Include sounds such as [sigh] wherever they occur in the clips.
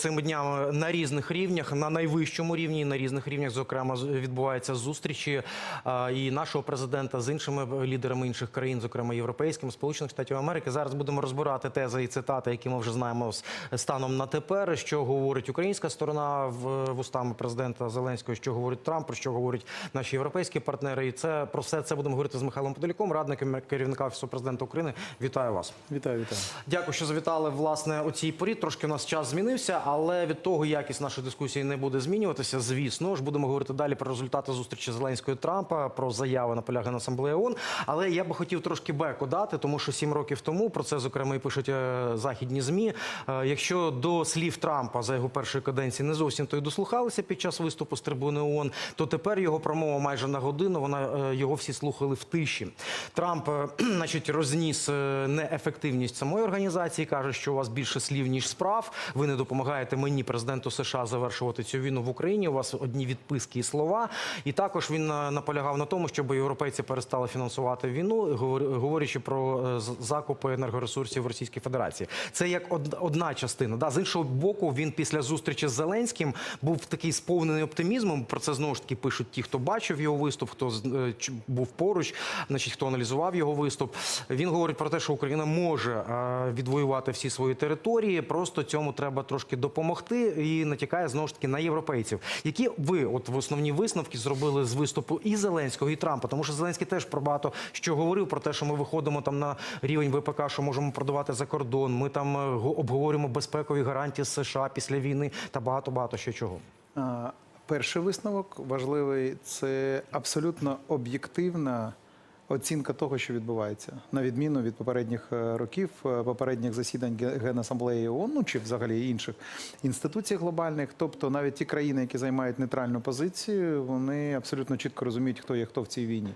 цими днями на різних рівнях, на найвищому рівні, на різних рівнях, зокрема, відбуваються зустрічі е, і нашого президента з іншими лідерами інших країн, зокрема європейськими, Сполучених Штатів Америки. Зараз будемо розбирати тези і цитати, які ми вже знаємо станом на тепер. Що говорить українська сторона в вустами президента Зеленського, що говорить Трамп, про що говорять наші європейські партнери. І це про все це будемо говорити з Михайлом Подоляком, радником керівника офісу президента України. Вітаю вас. Вітаю, вітаю. Дякую, що завітали власне у цій порі. Трошки у нас час змінився, але від того якість нашої дискусії не буде змінюватися. Звісно ж, будемо говорити далі про результати зустрічі Зеленського і Трампа, про заяви на полягає на асамблеї ООН. Але я би хотів трошки беку дати, тому що сім років тому про це зокрема і пишуть е, західні змі. Е, Якщо до слів Трампа за його першої каденції не зовсім то й дослухалися під час виступу з трибуни ООН, то тепер його промова майже на годину. Вона е, його всі слухали в тиші. Трамп, [clears throat] значить, розніс неефективність самої організації. каже, що у вас більше слів ніж справ. Ви не допомагаєте мені, президенту США, завершувати цю війну в Україні. У вас одні відписки і слова. І також він е, наполягав на тому, щоб європейці перестали фінансувати війну, говор- говорячи про е, закупи енергоресурсів в Російській Федерації. Це як одна частина. Да, з іншого боку, він після зустрічі з Зеленським був такий сповнений оптимізмом. Про це знову ж таки пишуть ті, хто бачив його виступ, хто е, був поруч, значить, хто аналізував його виступ. Він говорить про те, що Україна може відвоювати всі свої території. Просто цьому треба трошки допомогти і натякає знову ж таки на європейців. Які ви, от в основні висновки, зробили з виступу і Зеленського, і Трампа? Тому що Зеленський теж про багато що говорив про те, що ми виходимо там на рівень ВПК, що можемо продавати за кордон. Ми там е, го- обговорюємо безпекові гарантії США після війни та багато багато ще чого. Перший висновок важливий це абсолютно об'єктивна оцінка того, що відбувається, на відміну від попередніх е, років, е, попередніх засідань Генасамблеї ООН, ну чи взагалі інших інституцій глобальних. Тобто навіть ті країни, які займають нейтральну позицію, вони абсолютно чітко розуміють, хто є хто в цій війні.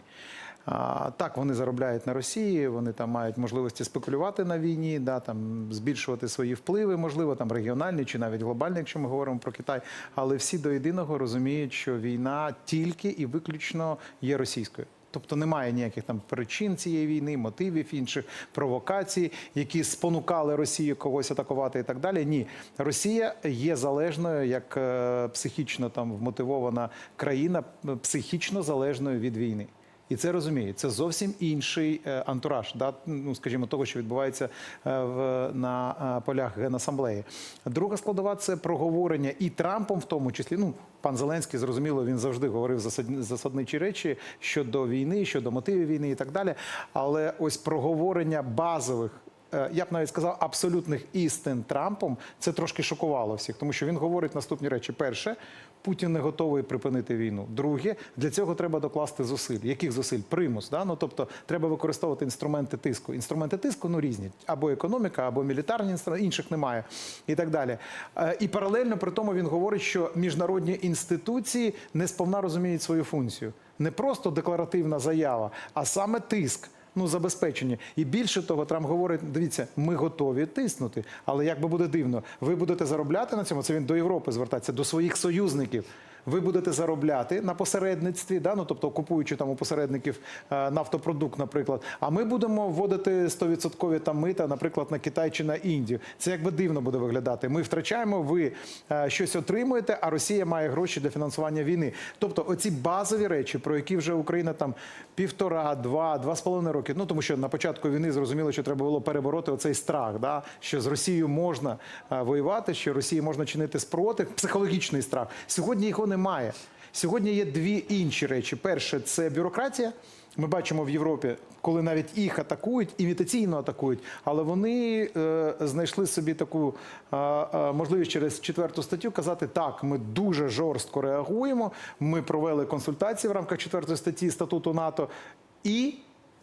А, так, вони заробляють на Росії, вони там мають можливості спекулювати на війні, да, там, збільшувати свої впливи, можливо, там регіональні чи навіть глобальні, якщо ми говоримо про Китай. Але всі до єдиного розуміють, що війна тільки і виключно є російською. Тобто немає ніяких там причин цієї війни, мотивів інших провокацій, які спонукали Росію когось атакувати і так далі. Ні, Росія є залежною як е, психічно там вмотивована країна, психічно залежною від війни. І це розуміють. Це зовсім інший е, антураж, да? ну, скажімо, того, що відбувається е, в, на е, полях Генасамблеї. Друга складова це проговорення і Трампом, в тому числі. Ну, пан Зеленський, зрозуміло, він завжди говорив засадничі речі щодо війни, щодо мотивів війни і так далі. Але ось проговорення базових. Е, Я б навіть сказав абсолютних істин Трампом це трошки шокувало всіх, тому що він говорить наступні речі: перше, Путін не готовий припинити війну. Друге, для цього треба докласти зусиль. Яких зусиль? Примус. Да? Ну, тобто треба використовувати інструменти тиску. Інструменти тиску ну різні або економіка, або мілітарні інструменти, інших немає і так далі. Е, І паралельно при тому він говорить, що міжнародні інституції не сповна розуміють свою функцію. Не просто декларативна заява, а саме тиск. Ну, забезпечені. І більше того, Трамп говорить: дивіться, ми готові тиснути. Але як би буде дивно, ви будете заробляти на цьому. Це він до Європи звертається, до своїх союзників. Ви будете заробляти на посередництві, да? ну, тобто купуючи там у посередників е, нафтопродукт, наприклад. А ми будемо вводити 100% там мита, наприклад, на Китай чи на Індію. Це якби дивно буде виглядати. Ми втрачаємо, ви е, щось отримуєте, а Росія має гроші для фінансування війни. Тобто, оці базові речі, про які вже Україна там півтора, два, два з половиною роки. Ну тому що на початку війни зрозуміло, що треба було перебороти оцей страх, да? що з Росією можна е, воювати, що Росії можна чинити спротив, психологічний страх. Сьогодні його немає. Сьогодні є дві інші речі. Перше це бюрократія. Ми бачимо в Європі, коли навіть їх атакують, імітаційно атакують, але вони е, знайшли собі таку е, е, можливість через четверту статтю казати: так, ми дуже жорстко реагуємо. Ми провели консультації в рамках четвертої статті статуту НАТО і.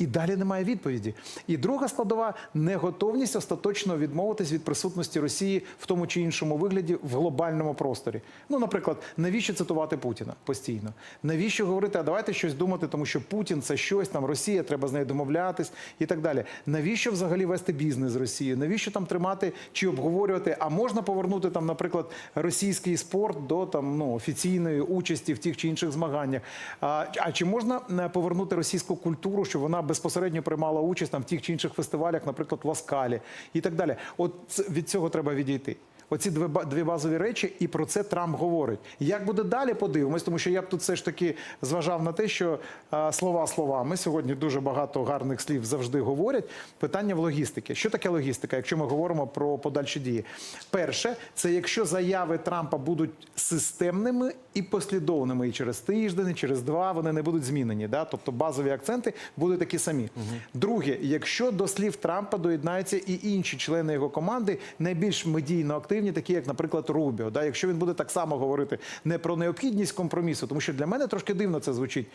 І далі немає відповіді. І друга складова неготовність остаточно відмовитись від присутності Росії в тому чи іншому вигляді в глобальному просторі. Ну, наприклад, навіщо цитувати Путіна постійно? Навіщо говорити, а давайте щось думати, тому що Путін це щось там, Росія, треба з нею домовлятись і так далі. Навіщо взагалі вести бізнес з Росією? Навіщо там тримати чи обговорювати? А можна повернути там, наприклад, російський спорт до там ну офіційної участі в тих чи інших змаганнях? А, а чи можна е, повернути російську культуру, щоб вона безпосередньо приймала участь там в тих чи інших фестивалях, наприклад, в Ласкалі і так далі? От від цього треба відійти. Оці дві, дві базові речі, і про це Трамп говорить. Як буде далі, подивимось, тому що я б тут все ж таки зважав на те, що а, слова словами сьогодні дуже багато гарних слів завжди говорять. Питання в логістики. Що таке логістика, якщо ми говоримо про подальші дії? Перше, це якщо заяви Трампа будуть системними і послідовними, і через тиждень, і через два вони не будуть змінені. Да? Тобто базові акценти будуть такі самі. Друге, якщо до слів Трампа доєднаються і інші члени його команди, найбільш медійно активні, такі як, наприклад, Рубіо. Да? Якщо він буде так само говорити не про необхідність компромісу, тому що для мене трошки дивно це звучить.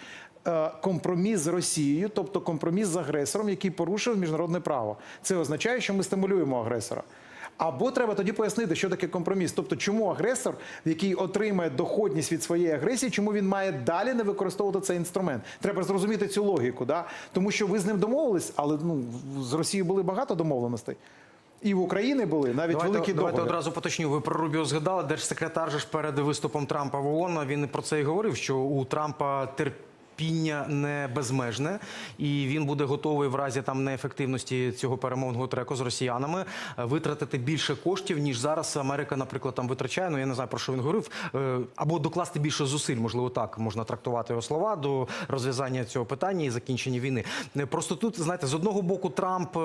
Е, Компроміс з Росією, тобто компроміс з агресором, який порушив міжнародне право. Це означає, що ми стимулюємо агресора. Або треба тоді пояснити, що таке компроміс. Тобто, чому агресор, який отримає доходність від своєї агресії, чому він має далі не використовувати цей інструмент? Треба зрозуміти цю логіку, да? тому що ви з ним домовились, але ну з Росією були багато домовленостей. І в Україні були навіть Давайте, великі давайте одразу поточню. Ви про Рубіо згадали. Держсекретар же ж перед виступом Трампа в ООН, він про це і говорив, що у Трампа терпіння не безмежне, і він буде готовий в разі там неефективності цього перемовного треку з росіянами е, витратити більше коштів, ніж зараз Америка, наприклад, там витрачає. Ну я не знаю про що він говорив, Е, або докласти більше зусиль, можливо, так можна трактувати його слова до розв'язання цього питання і закінчення війни. Е, Просто тут знаєте, з одного боку Трамп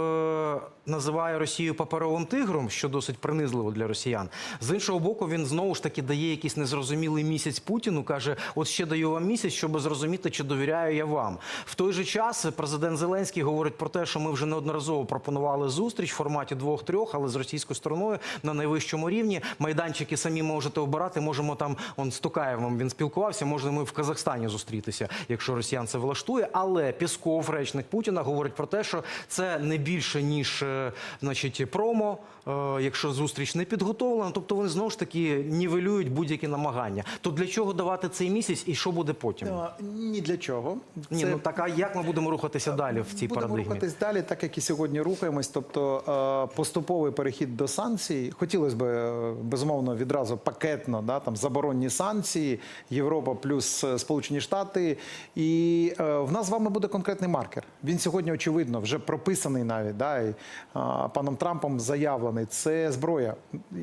називає Росію паперовим тигром, що досить принизливо для росіян. З іншого боку, він знову ж таки дає якийсь незрозумілий місяць Путіну. каже: от ще даю вам місяць, щоб зрозуміти, чи довіряю я вам. В той же час президент Зеленський говорить про те, що ми вже неодноразово пропонували зустріч в форматі двох-трьох, але з російською стороною на найвищому рівні. Майданчики самі можете обирати. Можемо там он з Токаєвим він спілкувався. Можемо ми в Казахстані зустрітися, якщо росіян це влаштує. Але Пісков, речник Путіна, говорить про те, що це не більше ніж е, значить промо. е, Якщо зустріч не підготовлена, тобто вони знову ж таки нівелюють будь-які намагання. То для чого давати цей місяць і що буде потім? Е, Ні для чого. Ні, Це- ну так а як ми будемо рухатися далі в цій Будемо парадигмі? рухатись далі, так як і сьогодні рухаємось. Тобто е, поступовий перехід до санкцій. Хотілося б е, безумовно відразу пакетно, да, там заборонні санкції, Європа плюс е, Сполучені Штати. І в нас з вами буде конкретний маркер. Він сьогодні очевидно вже прописаний навіть да, і, паном Трампом заявлений. Це зброя,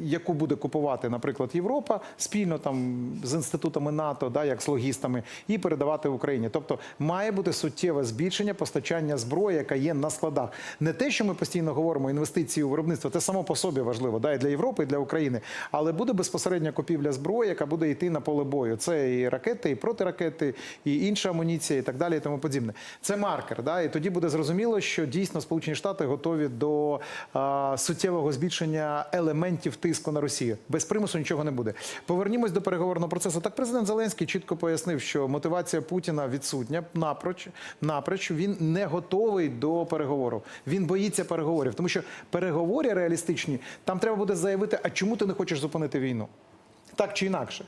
яку буде купувати, наприклад, Європа спільно там з інститутами НАТО, да, як з логістами, і передавати в Україні. Тобто має бути суттєве збільшення постачання зброї, яка є на складах. Не те, що ми постійно говоримо, інвестиції у виробництво, це само по собі важливо, да, і для Європи, і для України. Але буде безпосередня купівля зброї, яка буде йти на поле бою. Це і ракети, і протиракети, і інша амуніція, і так далі, і тому подібне. Це маркер. Да, і тоді буде зрозуміло, що дійсно Сполучені Штати готові до а, суттєвого збільшення елементів тиску на Росію. Без примусу нічого не буде. Повернімось до переговорного процесу. Так, президент Зеленський чітко пояснив, що мотивація Путіна відсутня напроч, напроч. Він не готовий до переговорів. Він боїться переговорів, тому що переговори реалістичні там треба буде заявити, а чому ти не хочеш зупинити війну? Так чи інакше.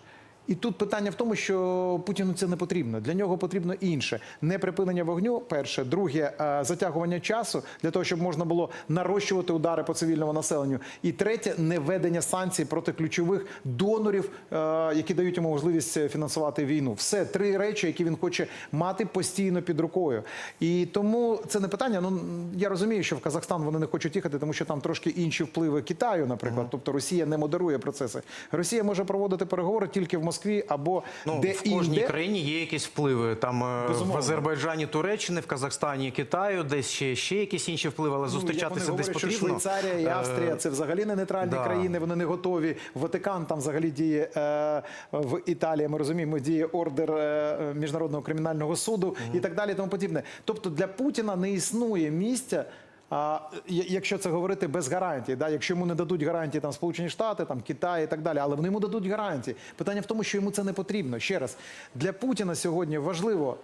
І тут питання в тому, що Путіну це не потрібно. Для нього потрібно інше: не припинення вогню. Перше, друге е, затягування часу для того, щоб можна було нарощувати удари по цивільному населенню. І третє не введення санкцій проти ключових донорів, е, які дають йому можливість фінансувати війну. Все три речі, які він хоче мати постійно під рукою. І тому це не питання. Ну я розумію, що в Казахстан вони не хочуть їхати, тому що там трошки інші впливи Китаю, наприклад. Тобто Росія не модерує процеси. Росія може проводити переговори тільки в Москві або Ну, де в кожній інде. країні є якісь впливи. Там е, в Азербайджані Туреччини, в Казахстані Китаю, десь ще, ще якісь інші впливи, але Ну, зустрічатися десь говорять, що потрібно. Швейцарія і Е, Австрія це взагалі не нейтральні да. країни. Вони не готові. Ватикан там взагалі діє е, в Італії. Ми розуміємо, діє ордер е, міжнародного кримінального суду і так далі. Тому подібне. Тобто для Путіна не існує місця. Якщо це говорити без гарантій, да, якщо йому не дадуть гарантії там Сполучені Штати, там Китай і так далі, але вони йому дадуть гарантії. Питання в тому, що йому це не потрібно. Ще раз для Путіна сьогодні важливо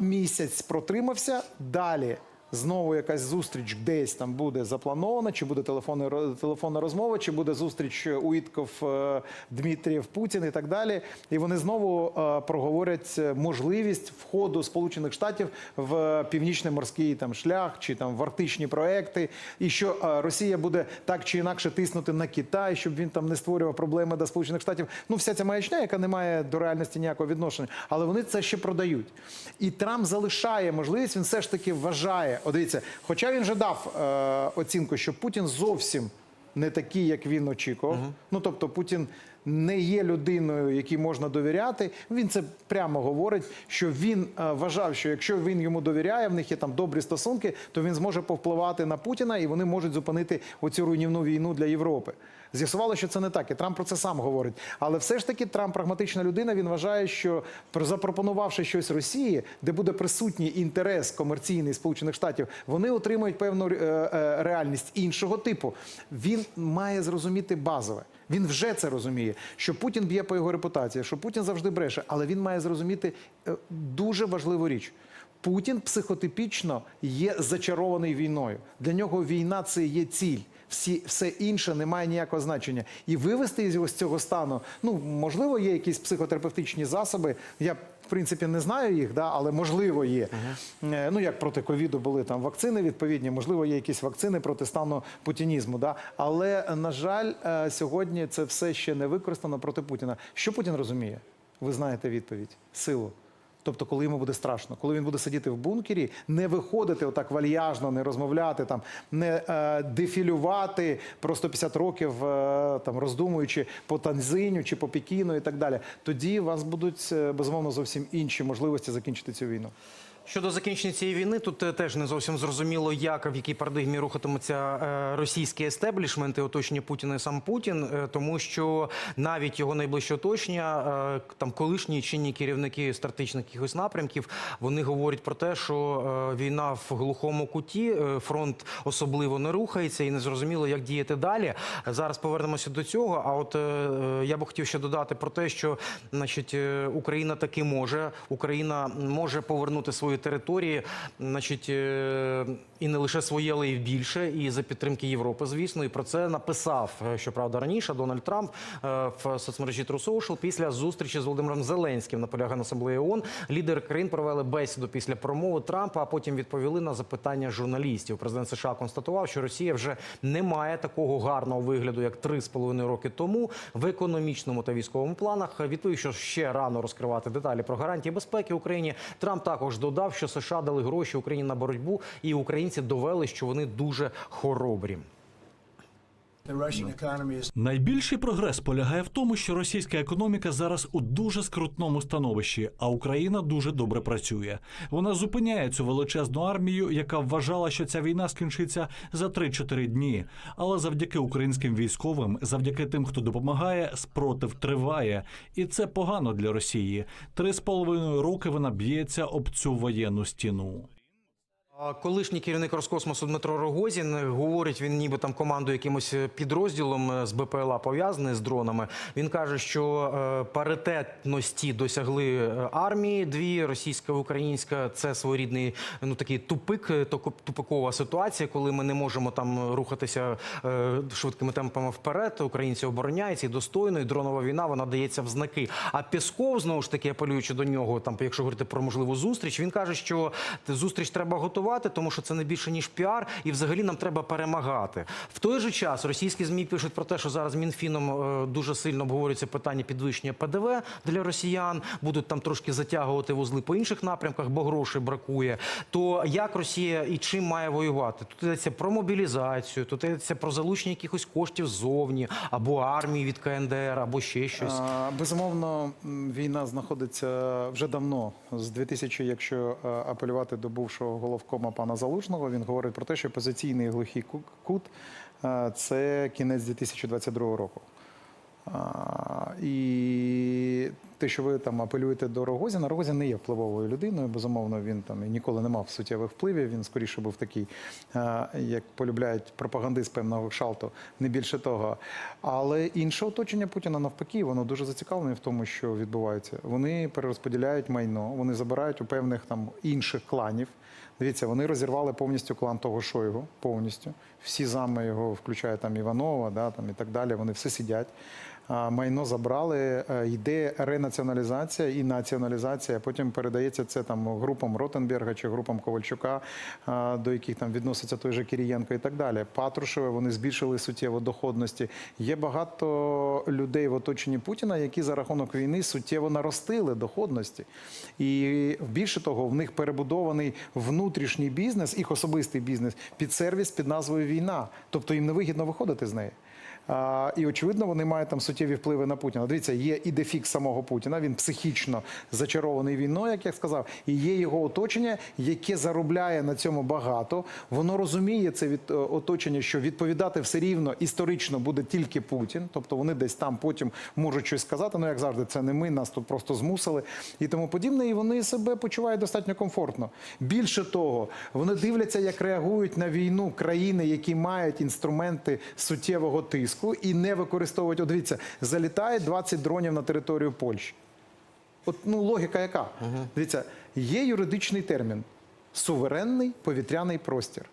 місяць протримався далі. Знову якась зустріч десь там буде запланована, чи буде телефонна, телефонна розмова, чи буде зустріч Уітков, е, Дмитрієв, Путін і так далі. І вони знову е, проговорять е, можливість входу Сполучених Штатів в північний морський там шлях чи там в арктичні проекти, і що е, Росія буде так чи інакше тиснути на Китай, щоб він там не створював проблеми до Сполучених Штатів. Ну, вся ця маячня, яка не має до реальності ніякого відношення, але вони це ще продають. І Трамп залишає можливість, він все ж таки вважає. От дивіться, хоча він вже дав е, оцінку, що Путін зовсім не такі, як він очікував. Ну тобто, Путін не є людиною, якій можна довіряти. Він це прямо говорить, що він е, вважав, що якщо він йому довіряє, в них є там добрі стосунки, то він зможе повпливати на Путіна і вони можуть зупинити оцю руйнівну війну для Європи. З'ясувало, що це не так, і Трамп про це сам говорить. Але все ж таки Трамп прагматична людина. Він вважає, що запропонувавши щось Росії, де буде присутній інтерес комерційний Сполучених Штатів, вони отримають певну е, е, реальність іншого типу. Він має зрозуміти базове. Він вже це розуміє, що Путін б'є по його репутації, що Путін завжди бреше, але він має зрозуміти е, дуже важливу річ. Путін психотипічно є зачарований війною. Для нього війна це є ціль. Всі, все інше не має ніякого значення. І вивести з цього стану, ну можливо, є якісь психотерапевтичні засоби. Я в принципі не знаю їх, да, але можливо є. Е, Ну як проти ковіду були там вакцини відповідні, можливо, є якісь вакцини проти стану путінізму. Да? Але на жаль, е, сьогодні це все ще не використано проти Путіна. Що Путін розуміє? Ви знаєте відповідь: силу. Тобто, коли йому буде страшно, коли він буде сидіти в бункері, не виходити отак вальяжно, не розмовляти, там, не е, дефілювати про 150 років, е, там, роздумуючи по Танзиню чи по Пекіну і так далі. Тоді у вас будуть е, безумовно зовсім інші можливості закінчити цю війну. Щодо закінчення цієї війни, тут е, теж не зовсім зрозуміло, як в якій парадигмі рухатиметься е, російський естеблішмент і оточення Путіна і сам Путін, е, тому що навіть його найближче оточення, там колишні чинні керівники стратегічних якихось напрямків, вони говорять про те, що війна в глухому куті, фронт особливо не рухається, і не зрозуміло, як діяти далі. Зараз повернемося до цього. А от я би хотів ще додати про те, що значить Україна таки може, Україна може повернути свої території, значить, е, і не лише своє, але й більше, і за підтримки Європи, звісно. І про це написав, е, щоправда, раніше Дональд Трамп е, в соцмережі True Social після зустрічі з Володимиром Зеленським на полягає асамблеї ООН. Лідери країн провели бесіду після промови Трампа, а потім відповіли на запитання журналістів. Президент США констатував, що Росія вже не має такого гарного вигляду, як три з половиною роки тому в економічному та військовому планах. Відповів, що ще рано розкривати деталі про гарантії безпеки Україні. Трамп також додав, що США дали гроші Україні на боротьбу, і українці довели, що вони дуже хоробрі. Найбільший прогрес полягає в тому, що російська економіка зараз у дуже скрутному становищі, а Україна дуже добре працює. Вона зупиняє цю величезну армію, яка вважала, що ця війна скінчиться за 3-4 дні. Але завдяки українським військовим, завдяки тим, хто допомагає, спротив триває, і це погано для Росії. Три з половиною роки вона б'ється об цю воєнну стіну. Колишній керівник Роскосмосу Дмитро Рогозін говорить, він ніби там командує якимось е, підрозділом е, з БПЛА пов'язаний з дронами. Він каже, що е, паритетності досягли армії дві російська українська. Це своєрідний ну такий тупик, тупикова ситуація, коли ми не можемо там рухатися швидкими темпами вперед. Українці обороняються і достойно, і дронова війна вона дається в знаки. А Пісков знову ж таки апелюючи до нього, там якщо говорити про можливу зустріч, він каже, що зустріч треба готувати, тому що це не більше ніж піар, і взагалі нам треба перемагати. В той же час російські змі пишуть про те, що зараз мінфіном е, дуже сильно обговорюється питання підвищення ПДВ для росіян. Будуть там трошки затягувати вузли по інших напрямках, бо грошей бракує. То як Росія і чим має воювати? Тут йдеться про мобілізацію, тут йдеться про залучення якихось коштів ззовні або армії від КНДР, або ще щось. Безумовно, війна знаходиться вже давно. З 2000, якщо е, апелювати до бувшого головкома пана Залужного, він говорить про те, що позиційний глухий кут е, це кінець 2022 року. І те, що ви там апелюєте до Рогозіна, Рогозін не є впливовою людиною. Безумовно, він там і ніколи не мав суттєвих впливів. Він скоріше був такий, е, як полюбляють пропагандист певного шалту, не більше того. Але інше оточення Путіна навпаки, воно дуже зацікавлене в тому, що відбувається. Вони перерозподіляють майно, вони забирають у певних там інших кланів. Дивіться, вони розірвали повністю клан того Шойгу, повністю. Всі зами його, включає там Іванова, да, там і так далі. Вони все сидять. Майно забрали, е, йде ренаціоналізація і націоналізація. Потім передається це там групам Ротенберга чи групам Ковальчука, до яких там відноситься той же Кирієнко і так далі. Патрушеве вони збільшили суттєво доходності. Є багато людей в оточенні Путіна, які за рахунок війни суттєво наростили доходності. І більше того, в них перебудований внутрішній бізнес, їх особистий бізнес під сервіс під назвою Війна. Тобто їм не вигідно виходити з неї. І очевидно, вони мають там суттєві впливи на Путіна. Дивіться, є і дефікс самого Путіна. Він психічно зачарований війною, як я сказав, і є його оточення, яке заробляє на цьому багато. Воно розуміє це від е, оточення, що відповідати все рівно історично буде тільки Путін. Тобто вони десь там потім можуть щось сказати. Ну як завжди, це не ми, нас тут просто змусили і тому подібне. І вони себе почувають достатньо комфортно. Більше того, вони дивляться, як реагують на війну країни, які мають інструменти суттєвого тиску і не використовують. От дивіться, залітає 20 дронів на територію Польщі. От ну логіка яка? Дивіться, є юридичний термін суверенний повітряний простір.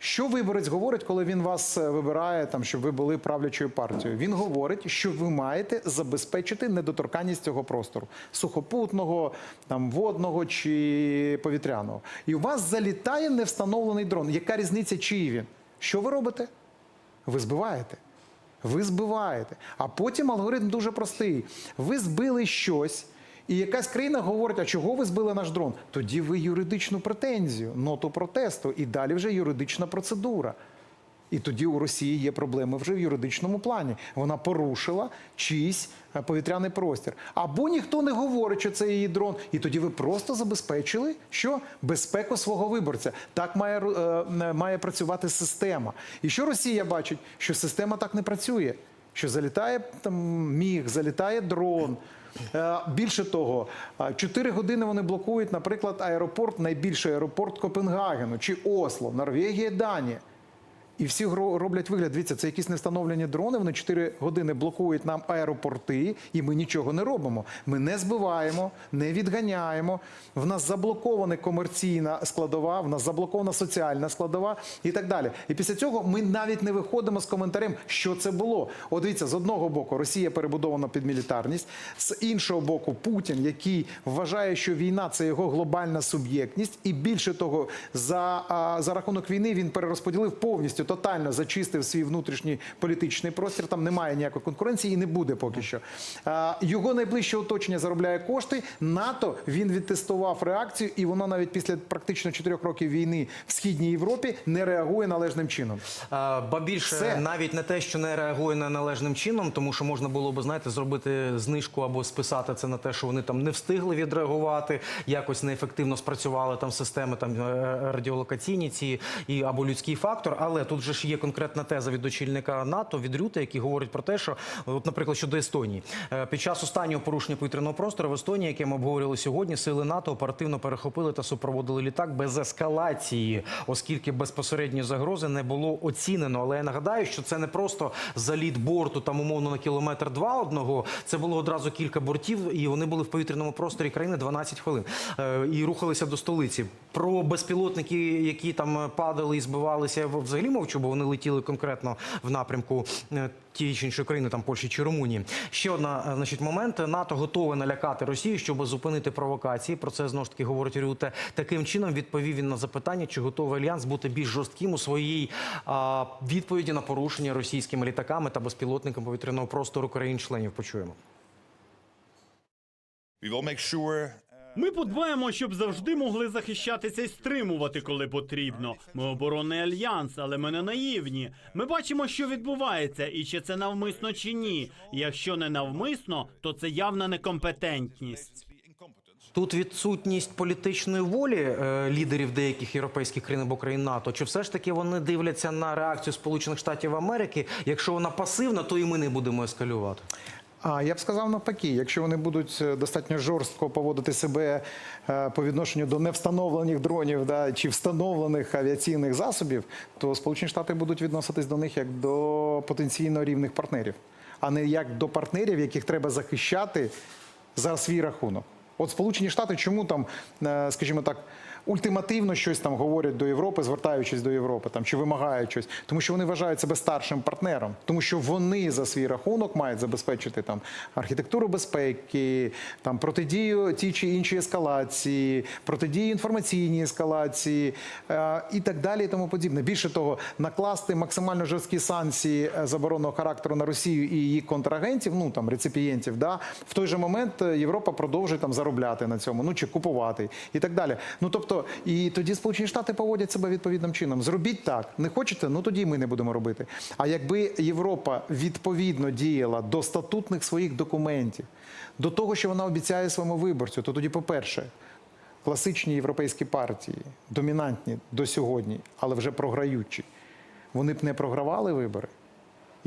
Що виборець говорить, коли він вас е, вибирає, там, щоб ви були правлячою партією? Він говорить, що ви маєте забезпечити недоторканність цього простору сухопутного, там, водного чи повітряного. І у вас залітає невстановлений дрон. Яка різниця, чиї він? Що ви робите? Ви збиваєте. Ви збиваєте. А потім алгоритм дуже простий. Ви збили щось, і якась країна говорить, а чого ви збили наш дрон? Тоді ви юридичну претензію, ноту протесту, і далі вже юридична процедура. І тоді у Росії є проблеми вже в юридичному плані. Вона порушила чийсь е, повітряний простір. Або ніхто не говорить, що це її дрон, і тоді ви просто забезпечили що безпеку свого виборця. Так має, е, е, має працювати система. І що Росія бачить, що система так не працює. Що залітає там міг, залітає дрон. Більше того, 4 години вони блокують, наприклад, аеропорт, найбільший аеропорт Копенгагену чи Осло, Норвегія, Данія. І всі роблять вигляд. Дивіться, це якісь невстановлені дрони. Вони 4 години блокують нам аеропорти, і ми нічого не робимо. Ми не збиваємо, не відганяємо. В нас заблокована комерційна складова, в нас заблокована соціальна складова і так далі. І після цього ми навіть не виходимо з коментарем, що це було. От дивіться, з одного боку Росія перебудована під мілітарність, з іншого боку, Путін, який вважає, що війна це його глобальна суб'єктність, і більше того, за, за рахунок війни він перерозподілив повністю тотально зачистив свій внутрішній політичний простір. Там немає ніякої конкуренції і не буде поки що. Його найближче оточення заробляє кошти. НАТО він відтестував реакцію, і воно навіть після практично чотирьох років війни в східній Європі не реагує належним чином. Е, Ба більше Все. навіть не те, що не реагує на належним чином, тому що можна було би знаєте зробити знижку або списати це на те, що вони там не встигли відреагувати, якось неефективно спрацювали там системи там е, радіолокаційні ці і або людський фактор. Але тут же ж є конкретна теза від очільника НАТО від Рюте, який говорить про те, що от, наприклад, щодо Естонії, Е, під час останнього порушення повітряного простору в Естонії, яке ми обговорювали сьогодні, сили НАТО оперативно перехопили та супроводили літак без ескалації, оскільки безпосередньої загрози не було оцінено. Але я нагадаю, що це не просто заліт борту там умовно на кілометр два одного. Це було одразу кілька бортів, і вони були в повітряному просторі країни 12 хвилин Е, і рухалися до столиці. Про безпілотники, які там падали і збивалися, взагалі мовчу, бо вони летіли конкретно в напрямку е, тієї чи іншої країни, там Польщі чи Румунії. Ще одна е, значить момент. НАТО готове налякати Росію, щоб зупинити провокації. Про це знову ж таки говорить Рюте. Таким чином відповів він на запитання, чи готовий альянс бути більш жорстким у своїй а, відповіді на порушення російськими літаками та безпілотниками повітряного простору країн-членів. Почуємо. Ми подбаємо, щоб завжди могли захищатися і стримувати, коли потрібно. Ми оборонний альянс, але ми не наївні. Ми бачимо, що відбувається, і чи це навмисно чи ні. Якщо не навмисно, то це явна некомпетентність. Тут відсутність політичної волі е, лідерів деяких європейських країн або країн НАТО. Чи все ж таки вони дивляться на реакцію Сполучених Штатів Америки? Якщо вона пасивна, то і ми не будемо ескалювати. А я б сказав навпаки, якщо вони будуть е, достатньо жорстко поводити себе е, по відношенню до невстановлених дронів да, чи встановлених авіаційних засобів, то Сполучені Штати будуть відноситись до них як до потенційно рівних партнерів, а не як до партнерів, яких треба захищати за свій рахунок. От Сполучені Штати, чому там, е, скажімо так, ультимативно щось там говорять до Європи, звертаючись до Європи, там чи вимагають щось, тому що вони вважають себе старшим партнером, тому що вони за свій рахунок мають забезпечити там архітектуру безпеки, там протидію тій чи іншій ескалації, протидію інформаційній ескалації е, і так далі, і тому подібне. Більше того, накласти максимально жорсткі санкції е, заборонного характеру на Росію і її контрагентів, ну там реципієнтів, да в той же момент е, Європа продовжує там заробляти на цьому, ну чи купувати і так далі. Ну тобто, І тоді Сполучені Штати поводять себе відповідним чином. Зробіть так, не хочете, ну тоді ми не будемо робити. А якби Європа відповідно діяла до статутних своїх документів, до того, що вона обіцяє своєму виборцю, то тоді, по-перше, класичні європейські партії, домінантні до сьогодні, але вже програючі, вони б не програвали вибори.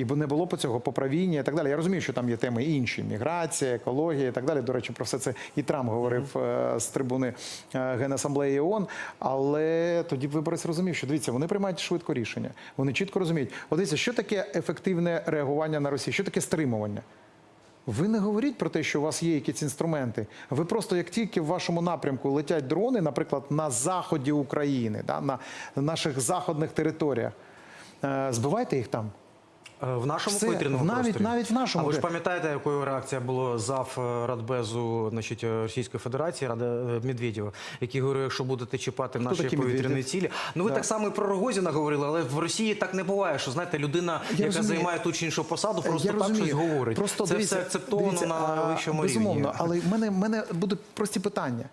І бо не було б цього поправіння і так далі. Я розумію, що там є теми інші: міграція, екологія і так далі. До речі, про все це і Трамп говорив е, з трибуни е, Генасамблеї ООН. Але тоді б виборець розумів, що дивіться, вони приймають швидко рішення. Вони чітко розуміють. От дивіться, що таке ефективне реагування на Росію, що таке стримування. Ви не говоріть про те, що у вас є якісь інструменти. Ви просто як тільки в вашому напрямку летять дрони, наприклад, на заході України, да, на наших заходних територіях, е, збивайте їх там. Е, В нашому Все, повітряному навіть- просторі. навіть в нашому. А ви ж пам'ятаєте, якою реакція була зав е, Радбезу значить, е, Російської Федерації Рада Медведєва, який говорив, якщо будете чіпати наші такий повітряні Медведєв? цілі. Ну ви Да. так само і про Рогозіна говорили, але в Росії так не буває, що знаєте, людина, яка розумію. займає ту чи іншу посаду, просто Я так розумію. щось говорить. Просто Це дивіться, все акцептовано дивіться, на вищому безумовно, рівні. але в мене, мене будуть прості питання.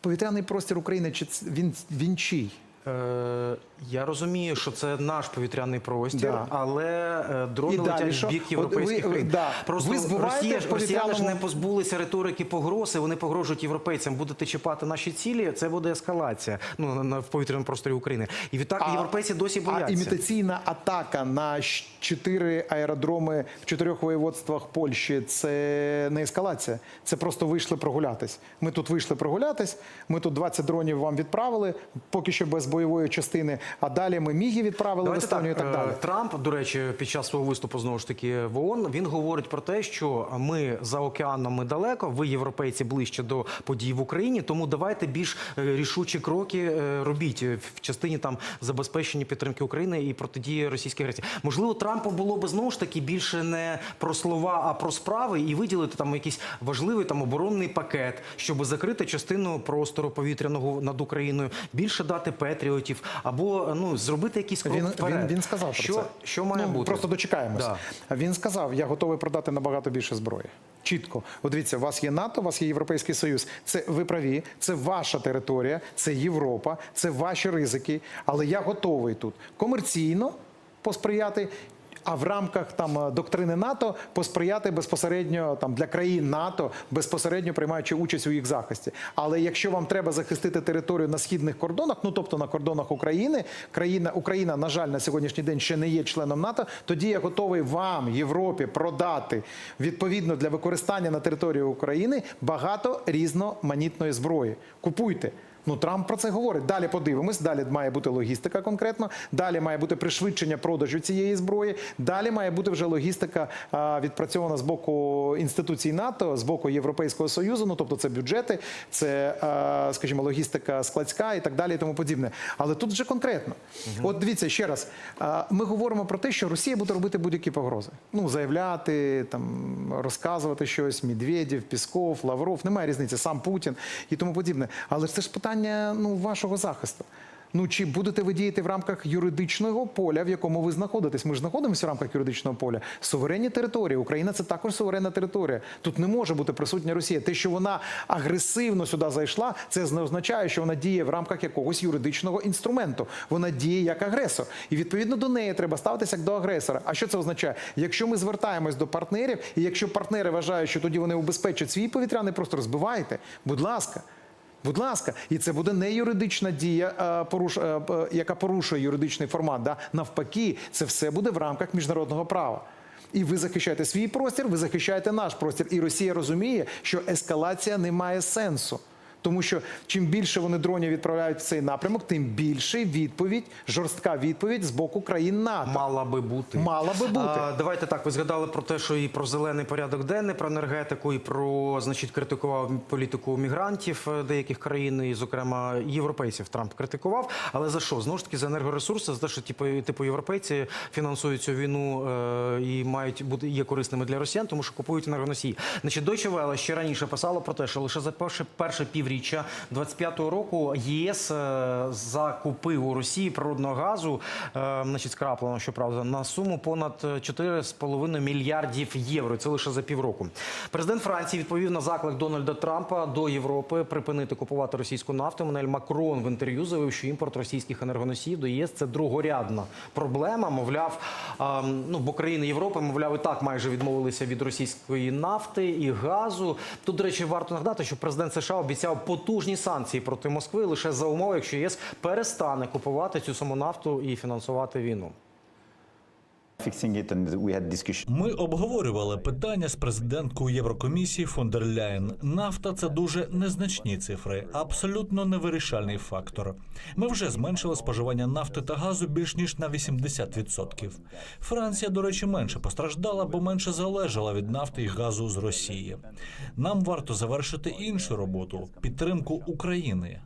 Повітряний простір України, чи він, він чий? Е, я розумію, що це наш повітряний простір, Да. але е, дрони І летять в бік європейських ви- країн. да. Просто Ви Росія, росіяни ж не позбулися риторики погрози, вони погрожують європейцям. Будете чіпати наші цілі, це буде ескалація ну, в повітряному просторі України. І відтак європейці досі А бояться. імітаційна атака на чотири аеродроми в чотирьох воєводствах Польщі це не ескалація. Це просто вийшли прогулятись. Ми тут вийшли прогулятись. Ми тут 20 дронів вам відправили, поки що без бойової частини. А далі ми міги відправили в Давайте Естонію і так е, далі. Трамп, до речі, під час свого виступу знову ж таки в ООН, він говорить про те, що ми за океаном ми далеко, ви європейці ближче до подій в Україні. Тому давайте більш е, рішучі кроки е, робіть в частині там забезпечення підтримки України і протидії російській агресії. Можливо, Трампу було би знову ж таки більше не про слова, а про справи і виділити там якийсь важливий там оборонний пакет, щоб закрити частину простору повітряного над Україною, більше дати патріотів або ну зробити якийсь крок Він, вперед. він, він сказав про що, це. Що має ну, бути? Просто дочекаємось. Да. Він сказав: я готовий продати набагато більше зброї. Чітко, от дивіться, у вас є НАТО, у вас є Європейський Союз. Це ви праві, це ваша територія, це Європа, це ваші ризики. Але я готовий тут комерційно посприяти. А в рамках там е, доктрини НАТО посприяти безпосередньо там для країн НАТО, безпосередньо приймаючи участь у їх захисті. Але якщо вам треба захистити територію на східних кордонах, ну тобто на кордонах України, країна Україна, на жаль, на сьогоднішній день ще не є членом НАТО. Тоді я готовий вам, Європі, продати відповідно для використання на території України багато різноманітної зброї. Купуйте. Ну, Трамп про це говорить. Далі подивимось. Далі має бути логістика конкретно. Далі має бути пришвидшення продажу цієї зброї. Далі має бути вже логістика а, відпрацьована з боку інституцій НАТО, з боку Європейського союзу. Ну тобто це бюджети, це, а, скажімо, логістика складська і так далі, і тому подібне. Але тут вже конкретно. От дивіться ще раз. а, Ми говоримо про те, що Росія буде робити будь-які погрози. Ну заявляти, там розказувати щось. Медведєв, Пісков, Лавров. Немає різниці, сам Путін і тому подібне. Але це ж питання ну вашого захисту. Ну чи будете ви діяти в рамках юридичного поля, в якому ви знаходитесь? Ми ж знаходимося в рамках юридичного поля. Суверенні території. Україна це також суверенна територія. Тут не може бути присутня Росія. Те, що вона агресивно сюди зайшла, це не означає, що вона діє в рамках якогось юридичного інструменту. Вона діє як агресор, і відповідно до неї треба ставитися як до агресора. А що це означає? Якщо ми звертаємось до партнерів, і якщо партнери вважають, що тоді вони убезпечать свій повітряний простор, збивайте, будь ласка. Будь ласка, і це буде не юридична дія, поруш, е, е, яка порушує юридичний формат. Да? Навпаки, це все буде в рамках міжнародного права. І ви захищаєте свій простір, ви захищаєте наш простір. І Росія розуміє, що ескалація не має сенсу. Тому що чим більше вони дронів відправляють в цей напрямок, тим більше відповідь, жорстка відповідь з боку країн НАТО. Мала би бути. Мала би бути. А, давайте так. Ви згадали про те, що і про зелений порядок денний, про енергетику, і про значить критикував політику мігрантів е, деяких країн, і, зокрема європейців. Трамп критикував. Але за що? Знову ж таки за енергоресурси, за те, що типу, типу європейці фінансують цю війну е, і мають бути є корисними для росіян, тому що купують енергоносії. Значить, Deutsche Welle ще раніше писало про те, що лише за перше перше пів півріччя 25-го року ЄС е, закупив у Росії природного газу, е, значить, скраплено, щоправда, на суму понад 4,5 мільярдів євро. Це лише за півроку. Президент Франції відповів на заклик Дональда Трампа до Європи припинити купувати російську нафту. Еммануель Макрон в інтерв'ю заявив, що імпорт російських енергоносіїв до ЄС це другорядна проблема. Мовляв, ну бо країни Європи, мовляв, і так майже відмовилися від російської нафти і газу. Тут, до речі, варто нагадати, що президент США обіцяв потужні санкції проти Москви лише за умови, якщо ЄС перестане купувати цю саму нафту і фінансувати війну. Ми обговорювали питання з президенткою Єврокомісії фон дер Ляєн. Нафта це дуже незначні цифри, абсолютно невирішальний фактор. Ми вже зменшили споживання нафти та газу більш ніж на 80%. Франція, до речі, менше постраждала, бо менше залежала від нафти і газу з Росії. Нам варто завершити іншу роботу підтримку України.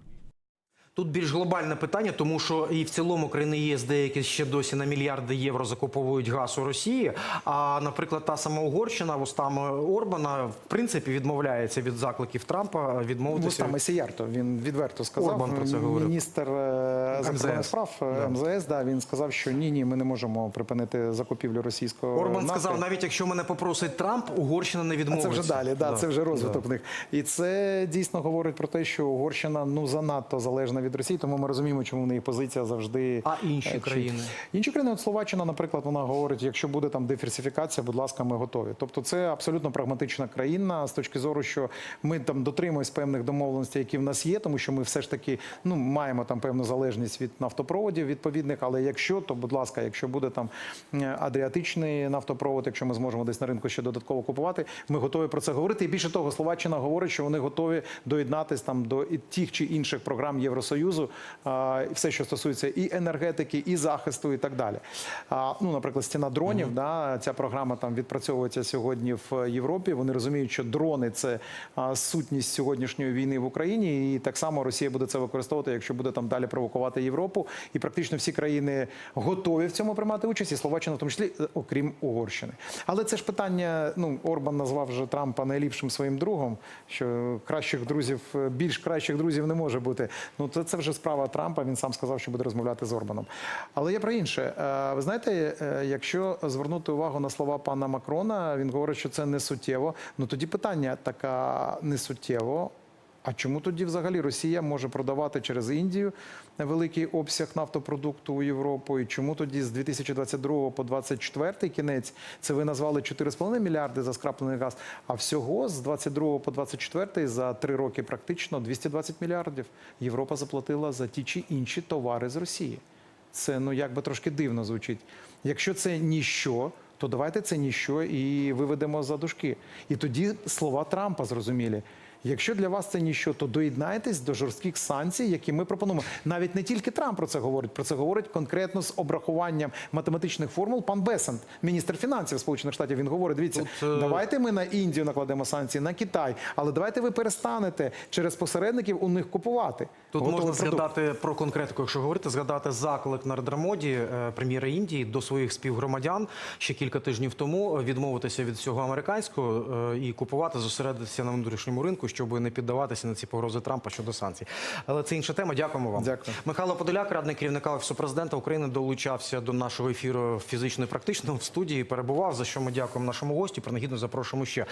Тут більш глобальне питання, тому що і в цілому країни ЄС деякі ще досі на мільярди євро закуповують газ у Росії. А, наприклад, та сама Угорщина вустами Орбана в принципі відмовляється від закликів Трампа відмовитися. Вустами Сіярто він відверто сказав. Орбан про це говорив. Міністр е, закордонних справ е, МЗС. Да, він сказав, що ні, ні, ми не можемо припинити закупівлю російського Орбан нафти. сказав, навіть якщо мене попросить Трамп, Угорщина не А це вже далі, да, Да. це вже розвиток Да. них. І це дійсно говорить про те, що Угорщина ну занадто залежна від Росії, тому ми розуміємо, чому в неї позиція завжди. А інші е, чи- країни? Інші країни, от Словаччина, наприклад, вона говорить, якщо буде там диверсифікація, будь ласка, ми готові. Тобто, це абсолютно прагматична країна з точки зору, що ми там дотримуємось певних домовленостей, які в нас є, тому що ми все ж таки ну маємо там певну залежність від нафтопроводів відповідних. Але якщо, то будь ласка, якщо буде там е, адріатичний нафтопровод, якщо ми зможемо десь на ринку ще додатково купувати, ми готові про це говорити. І більше того, Словаччина говорить, що вони готові доєднатись там до тих чи інших програм Євросоюзу, і все, що стосується і енергетики, і захисту, і так далі. Ну, наприклад, стіна дронів, да, ця програма там відпрацьовується сьогодні в Європі. Вони розуміють, що дрони це сутність сьогоднішньої війни в Україні, і так само Росія буде це використовувати, якщо буде там далі провокувати Європу. І практично всі країни готові в цьому приймати участь, і Словаччина в тому числі, е, окрім Угорщини. Але це ж питання. Ну Орбан назвав вже Трампа найліпшим своїм другом. Що кращих друзів, е, більш кращих друзів не може бути. Ну це, це вже справа Трампа. Він сам сказав, що буде розмовляти з Орбаном. Але я про інше. Е, Ви знаєте, е, якщо звернути увагу на слова пана Макрона, він говорить, що це не суттєво. Ну тоді питання така не суттєво. А чому тоді взагалі Росія може продавати через Індію великий обсяг нафтопродукту у Європу? І чому тоді з 2022 по 2024 кінець це ви назвали 4,5 мільярди за скраплений газ, а всього з 22 по 24 за три роки практично 220 мільярдів Європа заплатила за ті чи інші товари з Росії. Це ну якби трошки дивно звучить. Якщо це ніщо, то давайте це ніщо і виведемо за дужки. І тоді слова Трампа зрозумілі. Якщо для вас це ніщо, то доєднайтесь до жорстких санкцій, які ми пропонуємо. Навіть не тільки Трамп про це говорить, про це говорить конкретно з обрахуванням математичних формул. Пан Бесент, міністр фінансів Сполучених Штатів, він говорить: дивіться, Тут, е, давайте ми на Індію накладемо санкції, на Китай, але давайте ви перестанете через посередників у них купувати. Тут готовий можна продукт. згадати про конкретику, якщо говорити, згадати заклик Нарендра Моді, е, прем'єра Індії, до своїх співгромадян ще кілька тижнів тому е, відмовитися від всього американського і купувати, зосередитися на внутрішньому ринку, щоб не піддаватися на ці погрози Трампа щодо санкцій. Але це інша тема. Дякуємо вам. Дякую. Михайло Подоляк, радник керівника офісу президента України, долучався до нашого ефіру фізично і практично в студії. Перебував за що ми дякуємо нашому гості. Принагідно запрошуємо ще.